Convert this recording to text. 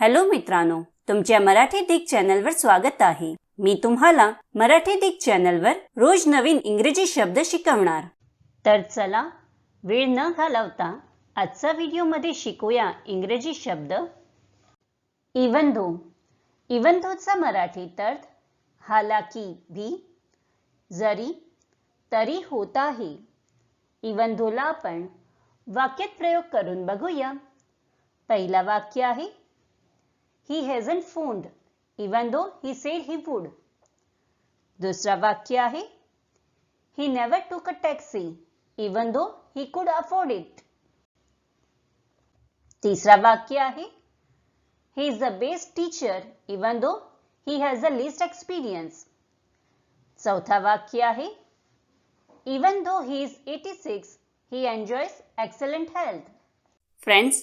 Hello मित्रांनो तुमच्या मराठी दिग चॅनलवर स्वागत आहे. मी तुम्हाला मराठी दिग चॅनलवर रोज नवीन इंग्रजी शब्द शिकवणार. तर चला वेळ न घालवता आजचा व्हिडिओमध्ये शिकूया इंग्रजी शब्द. इवन धो इवन दोचा मराठीत अर्थ हालाकी भी जरी तरी होत आहे. इवन धोला आपण वाक्यात प्रयोग करून बघूया. पहिला वाक्य आहे he hasn't phoned even though he said he would दुसरा वाक्य आहे ही नेवर टूक a taxi even though he could afford it तिसरा वाक्य आहे he is the best teacher even though he has the least experience चौथा वाक्य आहे even though he is eighty six he enjoys excellent health friends